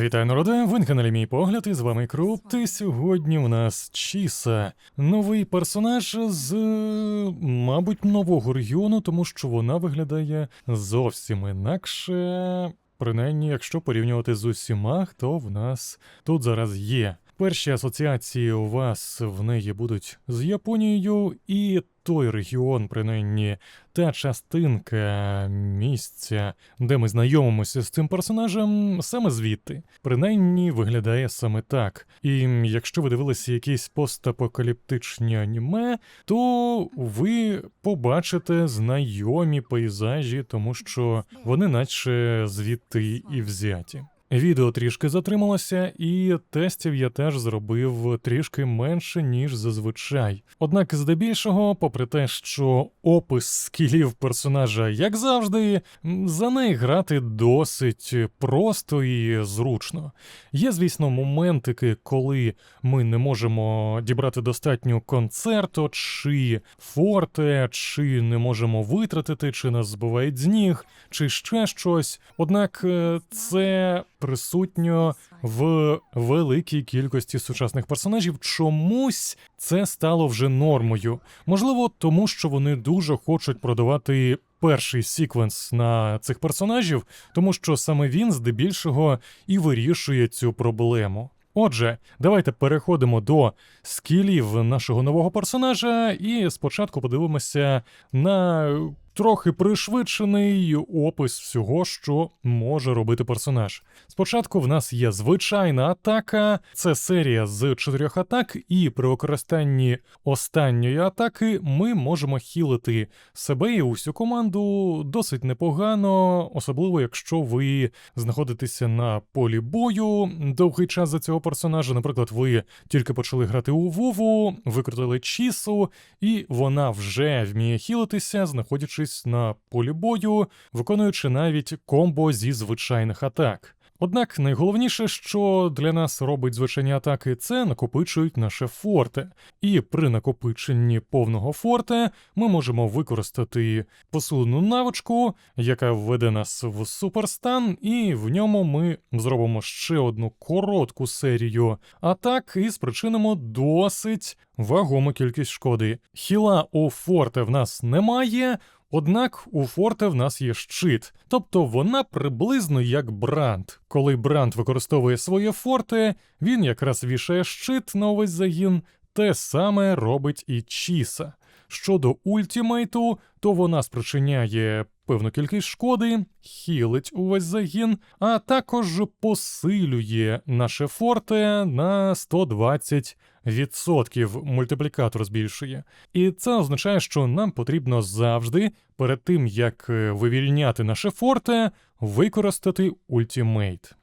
Вітаю народе, ви на каналі Мій Погляд, і з вами Круп. І сьогодні у нас Чіса, новий персонаж з, мабуть, нового регіону, тому що вона виглядає зовсім інакше. Принаймні, якщо порівнювати з усіма, хто в нас тут зараз є. Перші асоціації у вас в неї будуть з Японією, і той регіон, принаймні, та частинка місця, де ми знайомимося з цим персонажем, саме звідти. Принаймні виглядає саме так. І якщо ви дивилися якісь постапокаліптичні аніме, то ви побачите знайомі пейзажі, тому що вони наче звідти і взяті. Відео трішки затрималося, і тестів я теж зробив трішки менше, ніж зазвичай. Однак, здебільшого, попри те, що опис скілів персонажа, як завжди, за неї грати досить просто і зручно. Є, звісно, моментики, коли ми не можемо дібрати достатньо концерту, чи форте, чи не можемо витратити, чи нас збивають з ніг, чи ще щось. Однак е, це присутньо в великій кількості сучасних персонажів. Чомусь це стало вже нормою. Можливо, тому що вони дуже хочуть продавати перший секвенс на цих персонажів, тому що саме він здебільшого і вирішує цю проблему. Отже, давайте переходимо до скілів нашого нового персонажа, і спочатку подивимося на трохи пришвидшений опис всього, що може робити персонаж. Спочатку в нас є звичайна атака, це серія з чотирьох атак, і при використанні останньої атаки ми можемо хілити себе і усю команду досить непогано, особливо якщо ви знаходитеся на полі бою довгий час за цього персонажа. Наприклад, ви тільки почали грати у Вову, викрутили Чісу, і вона вже вміє хілитися, знаходячись на полі бою, виконуючи навіть комбо зі звичайних атак. Однак найголовніше, що для нас робить звичайні атаки, це накопичують наше форте. І при накопиченні повного форте ми можемо використати посилену навичку, яка введе нас в суперстан, і в ньому ми зробимо ще одну коротку серію атак і спричинимо досить вагому кількість шкоди. Хіла у форте в нас немає. Однак у Форте в нас є щит, тобто вона приблизно як Бранд. Коли Бранд використовує своє форте, він якраз вішає щит на увесь загін, те саме робить і Чіса. Щодо ультімейту, то вона спричиняє певну кількість шкоди, хілить увесь загін, а також посилює наше форте на 120 відсотків мультиплікатор збільшує. І це означає, що нам потрібно завжди, перед тим як е, вивільняти наше форте, використати ультімейт.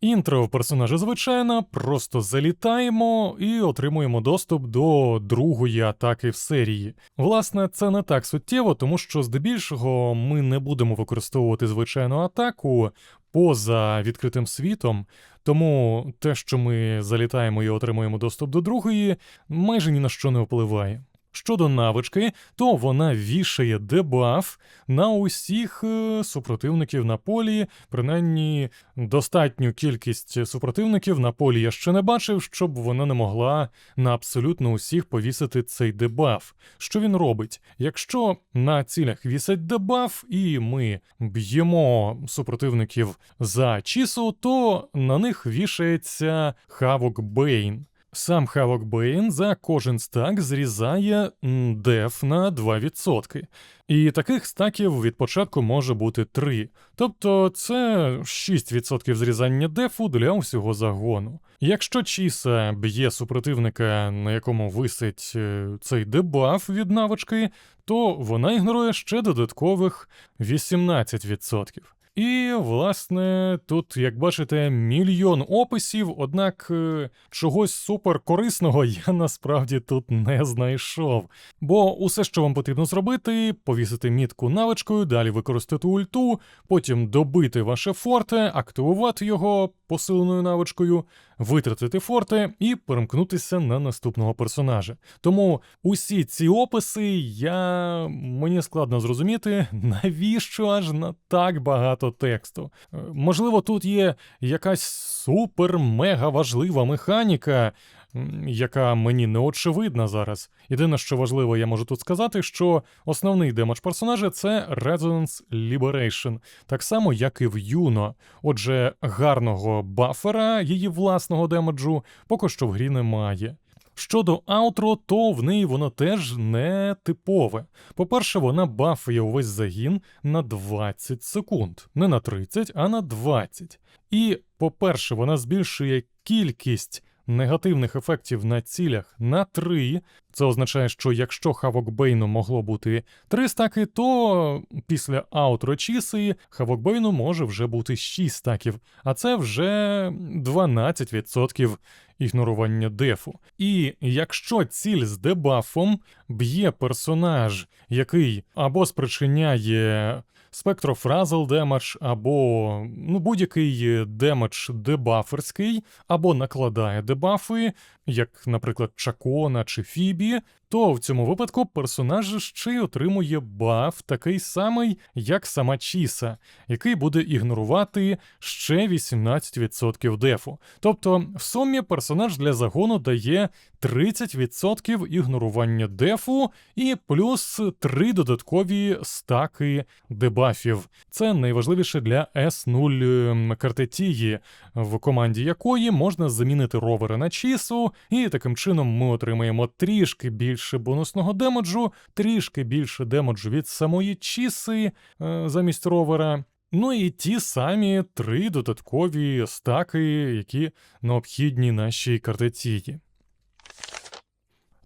Інтро в персонажа звичайно, просто залітаємо і отримуємо доступ до другої атаки в серії. Власне, це не так суттєво, тому що здебільшого ми не будемо використовувати звичайну атаку поза відкритим світом, тому те, що ми залітаємо і отримуємо доступ до другої, майже ні на що не впливає. Щодо навички, то вона вішає дебаф на усіх е, супротивників на полі. Принаймні, достатню кількість супротивників на полі я ще не бачив, щоб вона не могла на абсолютно усіх повісити цей дебаф. Що він робить? Якщо на цілях вісить дебаф, і ми б'ємо супротивників за чісу, то на них вішається Хавок Бейн. Сам Хавок Бейн за кожен стак зрізає деф на 2%. І таких стаків від початку може бути 3. Тобто це 6% зрізання дефу для усього загону. Якщо Чіса б'є супротивника, на якому висить е, цей дебаф від навички, то вона ігнорує ще додаткових 18%. І, власне, тут, як бачите, мільйон описів, однак е, чогось суперкорисного я насправді тут не знайшов. Бо усе, що вам потрібно зробити, повісити мітку навичкою, далі використати ульту, потім добити ваше форте, активувати його, посиленою навичкою, витратити форти і перемкнутися на наступного персонажа. Тому усі ці описи я мені складно зрозуміти, навіщо аж на так багато тексту. Е, Можливо, тут є якась супер-мега важлива механіка, яка мені не очевидна зараз. Єдине, що важливо, я можу тут сказати, що основний демедж персонажа це Resonance Liberation, так само, як і в Юно. Отже, гарного бафера її власного демеджу поки що в грі немає. Щодо аутро, то в неї воно теж не типове. По-перше, вона бафує увесь загін на 20 секунд, не на 30, а на 20. І, по-перше, вона збільшує кількість негативних ефектів на цілях на 3. Це означає, що якщо Хавок Бейну могло бути 3 стаки, то після аутро Чіси Хавок Бейну може вже бути 6 стаків, а це вже 12% ігнорування дефу. І якщо ціль з дебафом б'є персонаж, який або спричиняє спектрофразл демедж, або ну, будь-який демедж дебаферський, або накладає дебафи, як, наприклад, Чакона чи Фібі, то в цьому випадку персонаж ще й отримує баф такий самий, як сама Чіса, який буде ігнорувати ще 18% дефу. Тобто, в сумі персонаж для загону дає 30% ігнорування дефу і плюс 3 додаткові стаки дебафів. Це найважливіше для S0 картетії, в команді якої можна замінити ровера на Чісу, і таким чином ми отримаємо трішки більше бонусного демеджу, трішки більше демеджу від самої Чіси е, замість ровера. Ну і ті самі три додаткові стаки, які необхідні нашій картетії.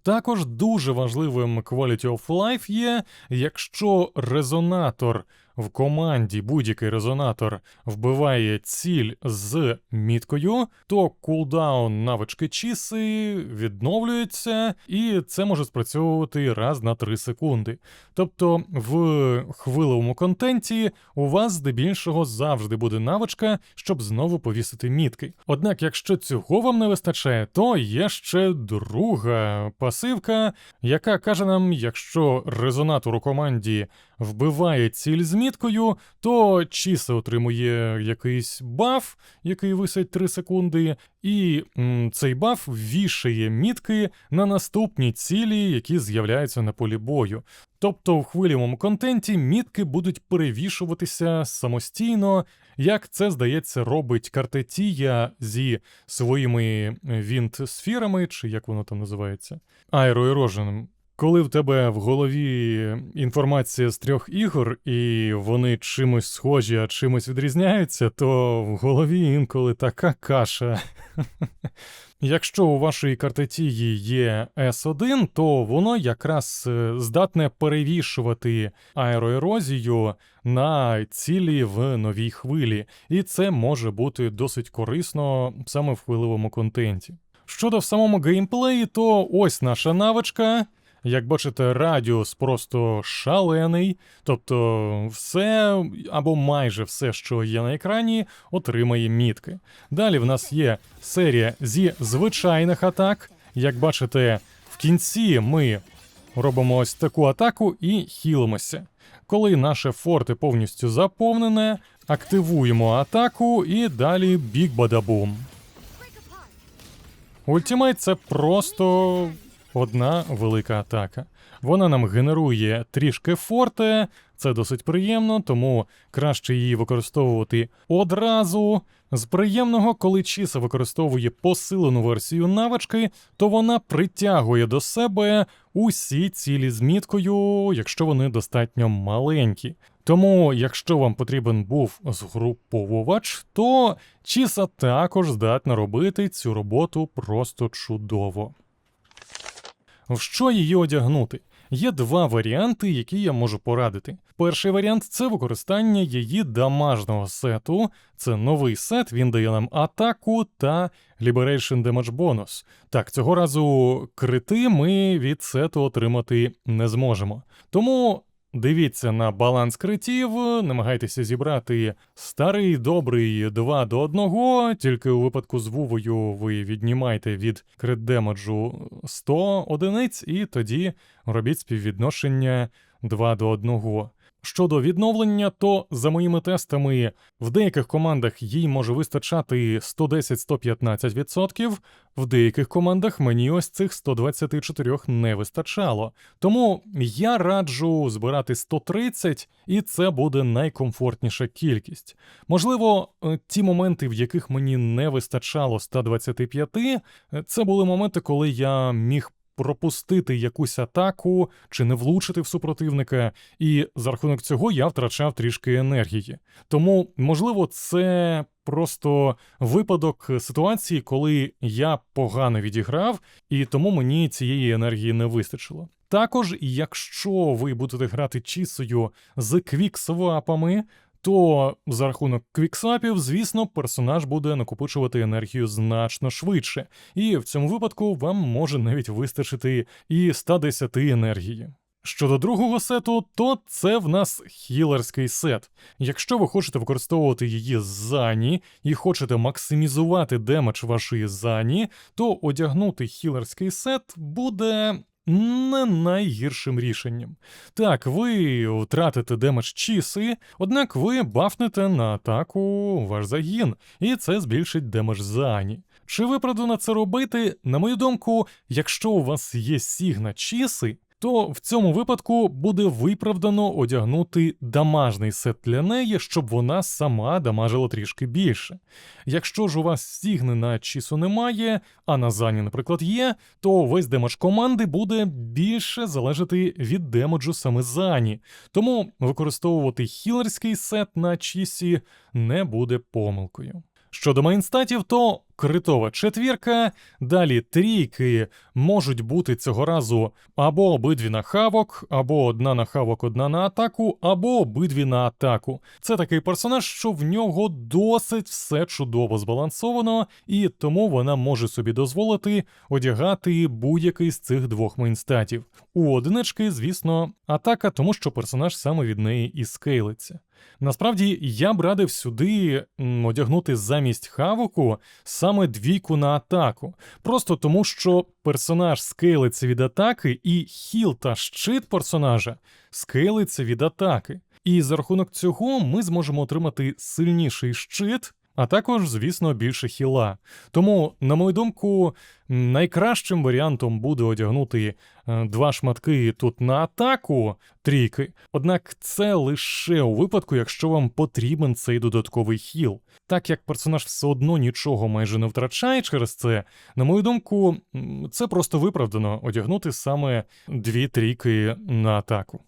Також дуже важливим Quality of Life є, якщо резонатор в команді, будь-який резонатор вбиває ціль з міткою, то кулдаун навички чіси відновлюється, і це може спрацьовувати раз на 3 секунди. Тобто в хвилевому контенті у вас здебільшого завжди буде навичка, щоб знову повісити мітки. Однак, якщо цього вам не вистачає, то є ще друга пасивка, яка каже нам, якщо резонатор у команді вбиває ціль з міткою, то Чіса отримує якийсь баф, який висить 3 секунди, і м, цей баф вішає мітки на наступні цілі, які з'являються на полі бою. Тобто в хвилевому контенті мітки будуть перевішуватися самостійно, як це, здається, робить картетія зі своїми вінт-сфірами, чи як воно там називається, аероероженом. Коли в тебе в голові інформація з трьох ігор, і вони чимось схожі, а чимось відрізняються, то в голові інколи така каша. Якщо у вашої картетії є S1, то воно якраз е, здатне перевішувати аероерозію на цілі в новій хвилі, і це може бути досить корисно саме в хвилевому контенті. Щодо в самому геймплеї, то ось наша навичка. Як бачите, радіус просто шалений, тобто все або майже все, що є на екрані, отримає мітки. Далі в нас є серія зі звичайних атак. Як бачите, в кінці ми робимо ось таку атаку і хілимося. Коли наше форте повністю заповнене, активуємо атаку і далі бік-бадабум. Ультимейт це просто одна велика атака. Вона нам генерує трішки форте, це досить приємно, тому краще її використовувати одразу. З приємного, коли Чіса використовує посилену версію навички, то вона притягує до себе усі цілі з міткою, якщо вони достатньо маленькі. Тому, якщо вам потрібен був згруповувач, то Чіса також здатна робити цю роботу просто чудово. В що її одягнути? Є два варіанти, які я можу порадити. Перший варіант це використання її дамажного сету. Це новий сет, він дає нам атаку та Liberation Damage бонус. Так, цього разу крити ми від сету отримати не зможемо. Тому дивіться на баланс критів, намагайтеся зібрати старий добрий 2 до 1, тільки у випадку з Вувою ви віднімаєте від крит демеджу 100 одиниць, і тоді робіть співвідношення 2 до 1. Щодо відновлення, то за моїми тестами в деяких командах їй може вистачати 110-115%, в деяких командах мені ось цих 124 не вистачало. Тому я раджу збирати 130, і це буде найкомфортніша кількість. Можливо, е, ті моменти, в яких мені не вистачало 125, е, це були моменти, коли я міг пропустити якусь атаку чи не влучити в супротивника, і за рахунок цього я втрачав трішки енергії. Тому, можливо, це просто випадок ситуації, коли я погано відіграв, і тому мені цієї енергії не вистачило. Також, якщо ви будете грати чісою з квіксвапами, то за рахунок квіксвапів, звісно, персонаж буде накопичувати енергію значно швидше, і в цьому випадку вам може навіть вистачити і 110 енергії. Щодо другого сету, то це в нас хілерський сет. Якщо ви хочете використовувати її зані і хочете максимізувати демедж вашої зані, то одягнути хілерський сет буде не найгіршим рішенням. Так, ви втратите демедж чіси, однак ви бафнете на атаку ваш загін, і це збільшить демедж зані. Чи виправдано це робити? На мою думку, якщо у вас є сігна чіси, то в цьому випадку буде виправдано одягнути дамажний сет для неї, щоб вона сама дамажила трішки більше. Якщо ж у вас стігни на чісу немає, а на зані, наприклад, є, то весь демедж команди буде більше залежати від демеджу саме зані. Тому використовувати хілерський сет на чісі не буде помилкою. Щодо мейнстатів, то критова четвірка, далі трійки можуть бути цього разу або обидві на хавок, або одна на хавок, одна на атаку, або обидві на атаку. Це такий персонаж, що в нього досить все чудово збалансовано, і тому вона може собі дозволити одягати будь-який з цих двох мейнстатів. У одинички, звісно, атака, тому що персонаж саме від неї і скейлиться. Насправді я б радив сюди одягнути замість хавоку саме двійку на атаку, просто тому що персонаж скейлиться від атаки, і хіл та щит персонажа скейлиться від атаки. І за рахунок цього ми зможемо отримати сильніший щит. А також, звісно, більше хіла. Тому, на мою думку, найкращим варіантом буде одягнути е, два шматки тут на атаку трійки. Однак це лише у випадку, якщо вам потрібен цей додатковий хіл. Так як персонаж все одно нічого майже не втрачає через це, на мою думку, це просто виправдано одягнути саме дві трійки на атаку.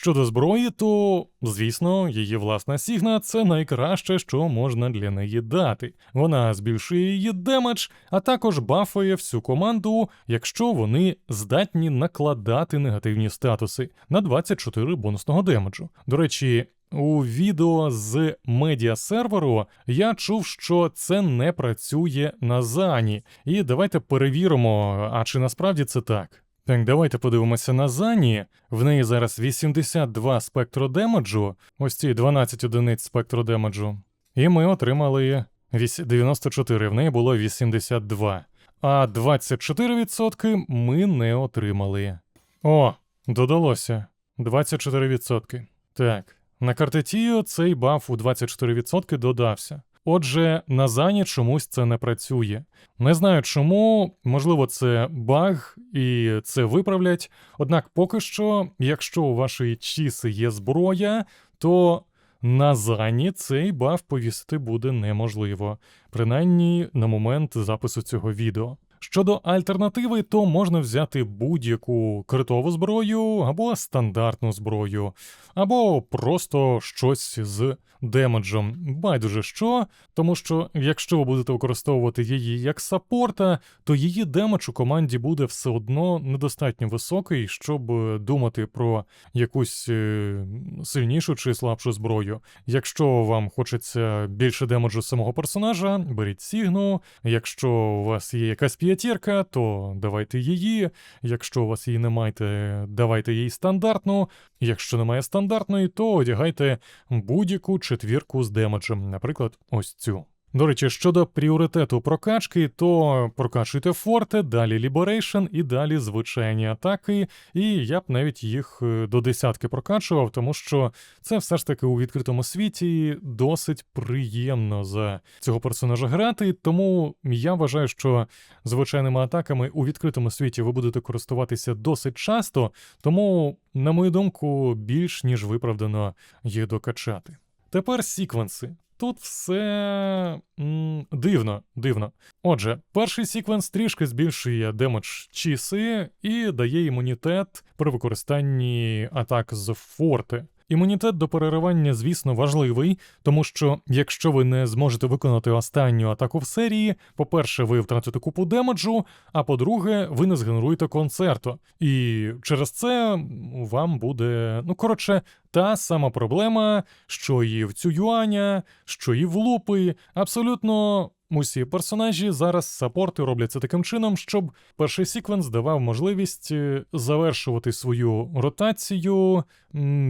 Щодо зброї, то, звісно, її власна сігна це найкраще, що можна для неї дати. Вона збільшує її демедж, а також бафує всю команду, якщо вони здатні накладати негативні статуси на 24 бонусного демеджу. До речі. У відео з медіасерверу я чув, що це не працює на зані. І давайте перевіримо, а чи насправді це так. Так, давайте подивимося на Зані. В неї зараз 82 спектродемеджу, ось ці 12 одиниць спектродемеджу. І ми отримали 94, в неї було 82. А 24% ми не отримали. О, додалося. 24%. Так, на картетію цей баф у 24% додався. Отже, на зані чомусь це не працює. Не знаю чому, можливо, це баг і це виправлять. Однак поки що, якщо у вашої чіси є зброя, то на зані цей баф повісити буде неможливо, принаймні на момент запису цього відео. Щодо альтернативи, то можна взяти будь-яку критову зброю або стандартну зброю, або просто щось з демеджем байдуже що, тому що якщо ви будете використовувати її як саппорта, то її демедж у команді буде все одно недостатньо високий, щоб думати про якусь е, сильнішу чи слабшу зброю. Якщо вам хочеться більше демеджу самого персонажа, беріть Сігну. Якщо у вас є якась п'ятірка, то давайте її. Якщо у вас її немає, давайте їй стандартну. Якщо немає стандартної, то одягайте будь-яку четвірку з демеджем, наприклад, ось цю. До речі, щодо пріоритету прокачки, то прокачуйте форте, далі Liberation і далі звичайні атаки. І я б навіть їх е, до десятки прокачував, тому що це все ж таки у відкритому світі досить приємно за цього персонажа грати. Тому я вважаю, що звичайними атаками у відкритому світі ви будете користуватися досить часто, тому, на мою думку, більш ніж виправдано їх докачати. Тепер сіквенси. Тут все м, дивно, дивно. Отже, перший сіквенс трішки збільшує демедж чіси і дає імунітет при використанні атак з форти. Імунітет до переривання, звісно, важливий, тому що якщо ви не зможете виконати останню атаку в серії, по-перше, ви втратите купу демеджу, а по-друге, ви не згенеруєте концерту. І через це вам буде, ну коротше, та сама проблема, що і в Цююаня, що і в лупи. Абсолютно усі персонажі зараз саппорти робляться таким чином, щоб перший секвенс давав можливість е, завершувати свою ротацію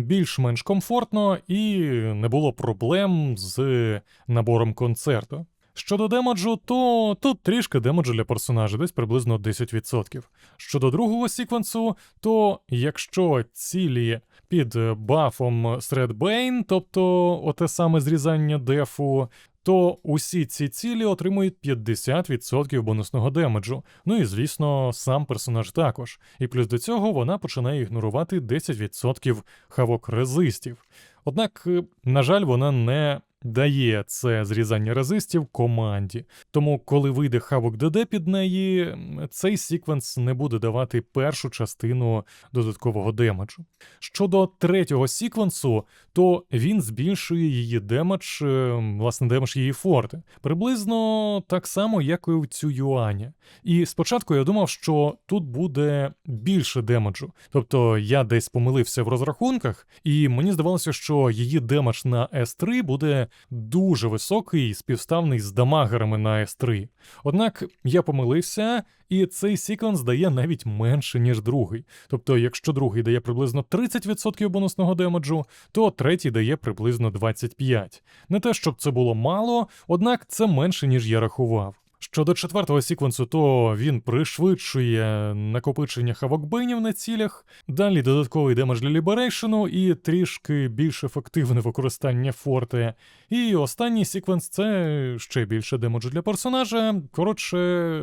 більш-менш комфортно і не було проблем з набором концерту. Щодо демеджу, то тут трішки демеджу для персонажа, десь приблизно 10%. Щодо другого секвенсу, то якщо цілі під бафом Threadbane, тобто оте саме зрізання дефу, то усі ці цілі отримують 50% бонусного демеджу. Ну і звісно, сам персонаж також. І плюс до цього вона починає ігнорувати 10% хавок резистів. Однак, е, на жаль, вона не дає це зрізання резистів команді. Тому, коли вийде хавок ДД під неї, цей секвенс не буде давати першу частину додаткового демеджу. Щодо третього секвенсу, то він збільшує її демедж, е, власне, демедж її форти. Приблизно так само, як і в цю юані. І спочатку я думав, що тут буде більше демеджу. Тобто я десь помилився в розрахунках, і мені здавалося, що її демедж на S3 буде дуже високий, співставний з дамагерами на S3. Однак я помилився, і цей секвенс дає навіть менше, ніж другий. Тобто, якщо другий дає приблизно 30% бонусного демеджу, то третій дає приблизно 25%. Не те, щоб це було мало, однак це менше, ніж я рахував. Щодо четвертого секвенсу, то він пришвидшує накопичення хавокбейнів на цілях, далі додатковий демедж для ліберейшену і трішки більш ефективне використання форти. І останній секвенс це ще більше демеджу для персонажа. Коротше,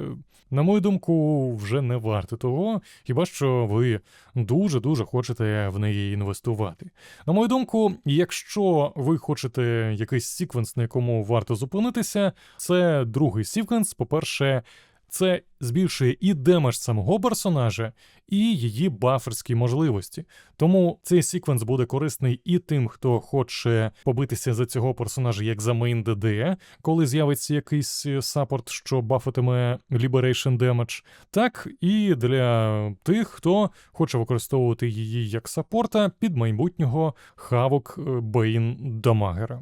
на мою думку, вже не варто того, хіба що ви дуже-дуже хочете в неї інвестувати. На мою думку, якщо ви хочете якийсь сіквенс, на якому варто зупинитися, це другий сіквенс, По-перше, це збільшує і демедж самого персонажа, і її баферські можливості. Тому цей секвенс буде корисний і тим, хто хоче побитися за цього персонажа як за мейн ДД, коли з'явиться якийсь саппорт, що бафатиме Liberation Damage, так і для тих, хто хоче використовувати її як саппорта під майбутнього хавок Бейн Дамагера.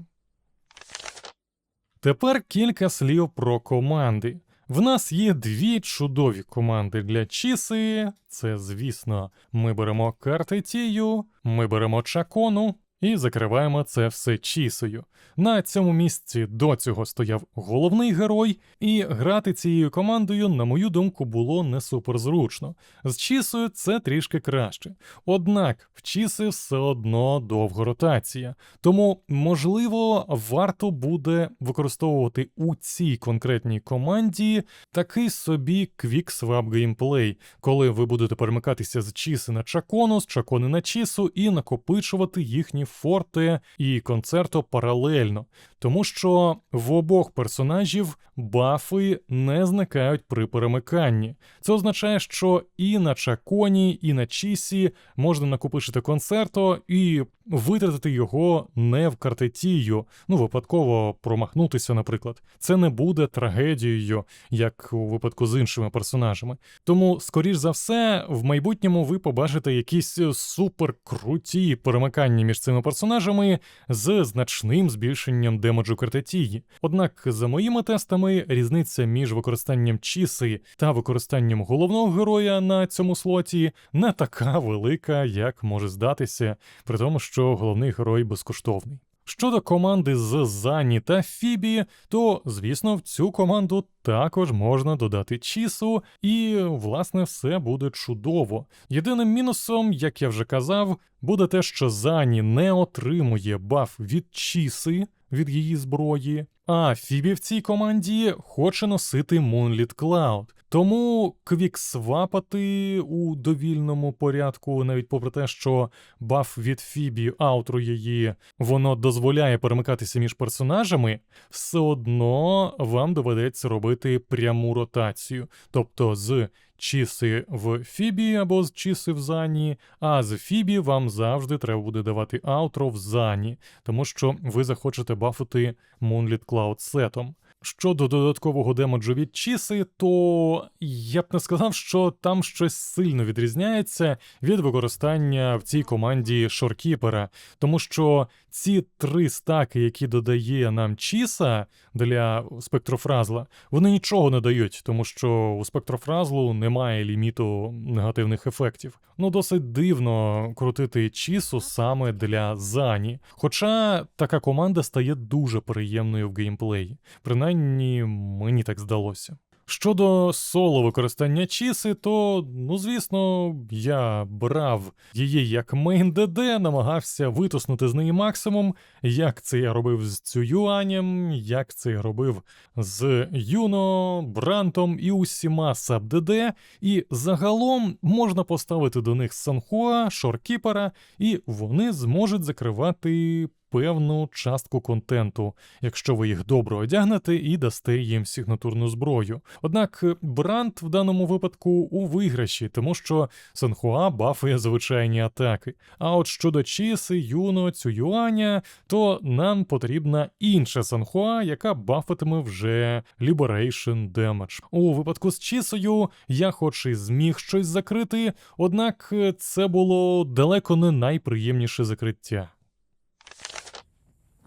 Тепер кілька слів про команди. В нас є дві чудові команди для Чіси. Це, звісно, ми беремо карти Тію, ми беремо Чакону і закриваємо це все Чісою. На цьому місці до цього стояв головний герой, і грати цією командою, на мою думку, було не суперзручно. З Чісою це трішки краще. Однак в Чіси все одно довга ротація. Тому, можливо, варто буде використовувати у цій конкретній команді такий собі квік-свап геймплей, коли ви будете перемикатися з Чіси на Чакону, з Чакони на Чісу і накопичувати їхні Форте і Концерто паралельно, тому що в обох персонажів бафи не зникають при перемиканні. Це означає, що і на Чаконі, і на Чісі можна накопичити концерто і витратити його не в картетію, ну випадково промахнутися, наприклад. Це не буде трагедією, як у випадку з іншими персонажами. Тому, скоріш за все, в майбутньому ви побачите якісь суперкруті перемикання між цими персонажами з значним збільшенням демеджу картетії. Однак, за моїми тестами, різниця між використанням чіси та використанням головного героя на цьому слоті не така велика, як може здатися, при тому, що головний герой безкоштовний. Щодо команди з Зані та Фібі, то звісно в цю команду також можна додати Чісу, і власне все буде чудово. Єдиним мінусом, як я вже казав, буде те, що Зані не отримує баф від Чіси від її зброї, а Фібі в цій команді хоче носити Moonlit Cloud. Тому квіксвапати у довільному порядку, навіть попри те, що баф від Фібі аутру її воно дозволяє перемикатися між персонажами, все одно вам доведеться робити пряму ротацію, тобто з Чіси в Фібі або з Чіси в Зані, а з Фібі вам завжди треба буде давати аутро в Зані, тому що ви захочете бафити Moonlit Cloud сетом. Щодо додаткового демоджу від Чіси, то я б не сказав, що там щось сильно відрізняється від використання в цій команді шоркіпера, тому що ці три стаки, які додає нам Чіса для спектрофразла, вони нічого не дають, тому що у спектрофразлу немає ліміту негативних ефектів. Ну, досить дивно крутити Чісу саме для Зані. Хоча така команда стає дуже приємною в геймплеї. Принаймні, мені так здалося. Щодо соло використання Чіси, то, ну звісно, я брав її як мейн ДД, намагався витиснути з неї максимум, як це я робив з Цююанем, як це я робив з Юно, Брантом і усіма саб-ДД, і загалом можна поставити до них Санхуа, Шоркіпера, і вони зможуть закривати певну частку контенту, якщо ви їх добре одягнете і дасте їм сигнатурну зброю. Однак Брант в даному випадку у виграші, тому що Санхуа бафує звичайні атаки. А от щодо Чіси, Юно, Цююаня, то нам потрібна інша Санхуа, яка бафатиме вже Liberation Damage. У випадку з Чісою я хоч і зміг щось закрити, однак це було далеко не найприємніше закриття.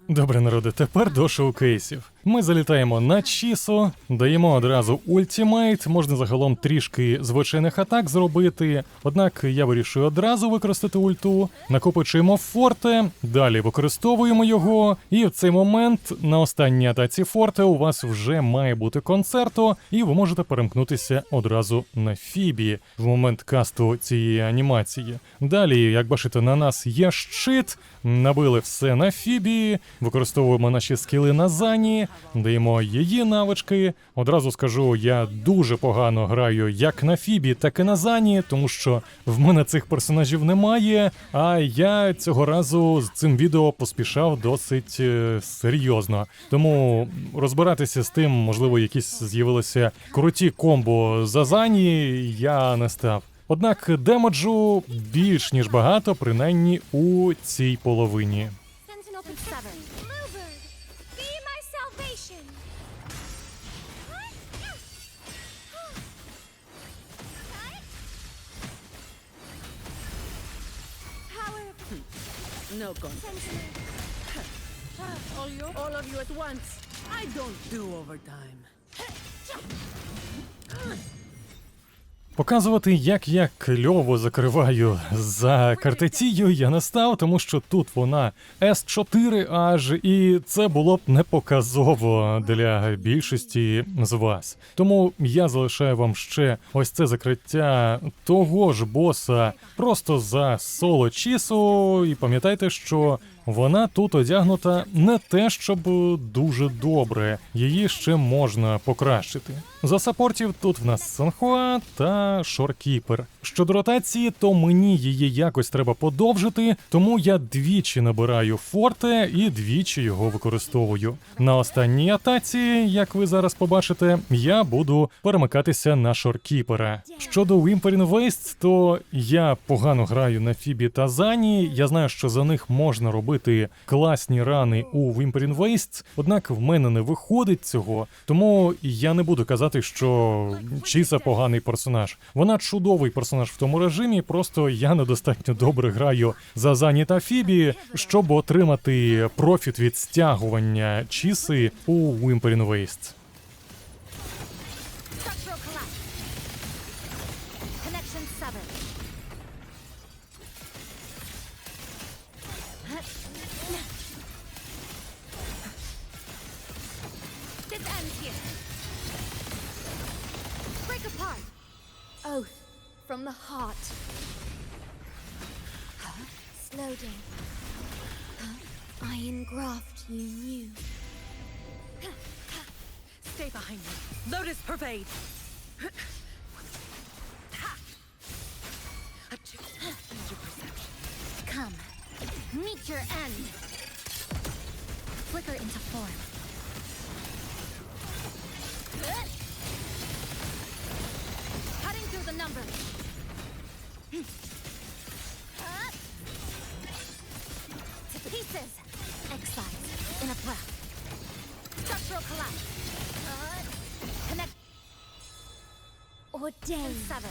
Добре, народи, тепер до шоукейсів. Ми залітаємо на Чісо, даємо одразу ультімейт, можна загалом трішки звичайних атак зробити. Однак я вирішую одразу використати ульту, накопичуємо форте, далі використовуємо його, і в цей момент на останній атаці форте у вас вже має бути концерто, і ви можете перемкнутися одразу на Фібі в момент касту цієї анімації. Далі, як бачите, на нас є щит, набили все на Фібі, використовуємо наші скіли на зані даємо її навички. Одразу скажу, я дуже погано граю як на Фібі, так і на Зані, тому що в мене цих персонажів немає. А я цього разу з цим відео поспішав досить е, серйозно. Тому розбиратися з тим, можливо, якісь з'явилися круті комбо за Зані, я не став. Однак демеджу більш ніж багато, принаймні у цій половині. No. All you, all of you at once. I don't do overtime. Показувати, як я кльово закриваю за картетію, я не став, тому що тут вона S4 аж, і це було б не показово для більшості з вас. Тому я залишаю вам ще ось це закриття того ж боса просто за соло чісу. І пам'ятайте, що Вона тут одягнута не те, щоб дуже добре, її ще можна покращити. За сапортів тут в нас Санхуа та Шоркіпер. Щодо ротації, то мені її якось треба подовжити, тому я двічі набираю форте і двічі його використовую. На останній атаці, як ви зараз побачите, я буду перемикатися на Шоркіпера. Щодо Whimpering Waste, то я погано граю на Фібі та Зані. Я знаю, що за них можна робити класні рани у Whimpering Wastes, однак в мене не виходить цього, тому я не буду казати, що Чіса поганий персонаж. Вона чудовий персонаж в тому режимі, просто я недостатньо добре граю за Зані та Фібі, щоб отримати профіт від стягування Чіси у Whimpering Waste. From the heart. Slow down. Iron graft you knew. Stay behind me. Lotus pervade. Attu- Use your perception. Come, meet your end. Flicker into form. Cutting through the numbers. Structural collapse. Connect. Ordained. Seven.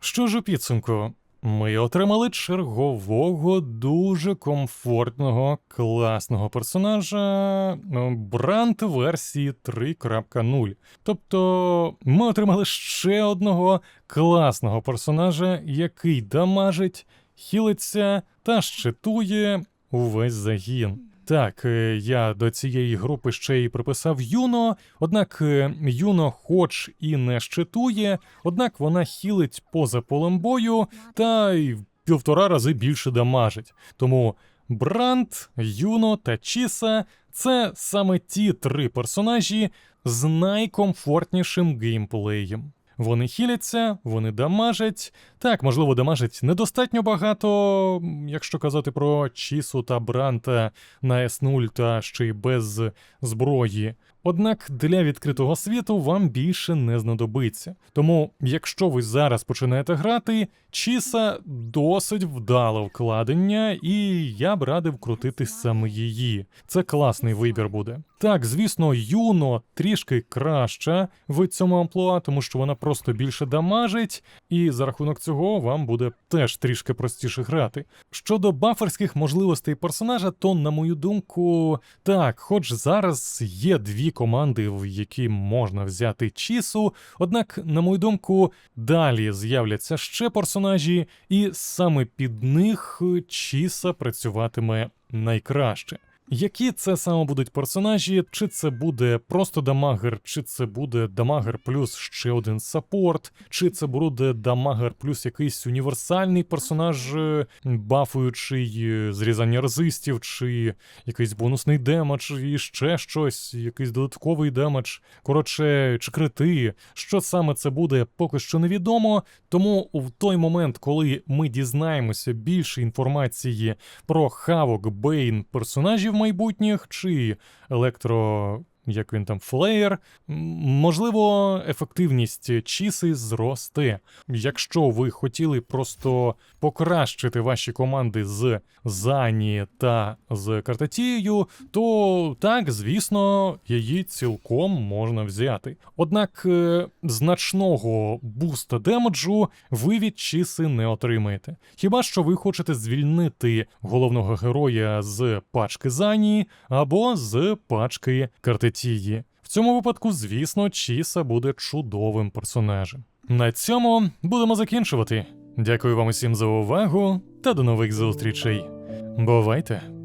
Що ж у підсумку? Ми отримали чергового дуже комфортного, класного персонажа ну, Брант версії 3.0. Тобто ми отримали ще одного класного персонажа, який дамажить, хілиться та щитує увесь загін. Так, е, я до цієї групи ще й приписав Юно, однак е, Юно хоч і не щитує, однак вона хілить поза полем бою та й в півтора рази більше дамажить. Тому Бранд, Юно та Чіса це саме ті три персонажі з найкомфортнішим геймплеєм. Вони хіляться, вони дамажать. Так, можливо, дамажать недостатньо багато, якщо казати про Чісу та Бранта на С0 та ще й без зброї. Однак для відкритого світу вам більше не знадобиться. Тому, якщо ви зараз починаєте грати, Чіса досить вдале вкладення, і я б радив крутити саме її. Це класний вибір буде. Так, звісно, Юно трішки краща в цьому амплуа, тому що вона просто більше дамажить, і за рахунок цього вам буде теж трішки простіше грати. Щодо баферських можливостей персонажа, то, на мою думку, так, хоч зараз є дві команди, в які можна взяти Чісу, однак, на мою думку, далі з'являться ще персонажі, і саме під них Чіса працюватиме найкраще. Які це саме будуть персонажі? Чи це буде просто дамагер, чи це буде дамагер плюс ще один саппорт, чи це буде дамагер плюс якийсь універсальний персонаж, е, бафуючий е, зрізання резистів, чи якийсь бонусний демедж, і ще щось, якийсь додатковий демедж. Коротше, чи крити. Що саме це буде, поки що невідомо. Тому в той момент, коли ми дізнаємося більше інформації про хавок Бейн персонажів майбутніх, чи електро. Як він там флеєр, можливо, ефективність чіси зросте. Якщо ви хотіли просто покращити ваші команди з Зані та з Картатією, то так, звісно, її цілком можна взяти. Однак е, значного буста демеджу ви від чіси не отримаєте. Хіба що ви хочете звільнити головного героя з пачки Зані або з пачки Картатії. В цьому випадку, звісно, Чіса буде чудовим персонажем. На цьому будемо закінчувати. Дякую вам усім за увагу та до нових зустрічей. Бувайте!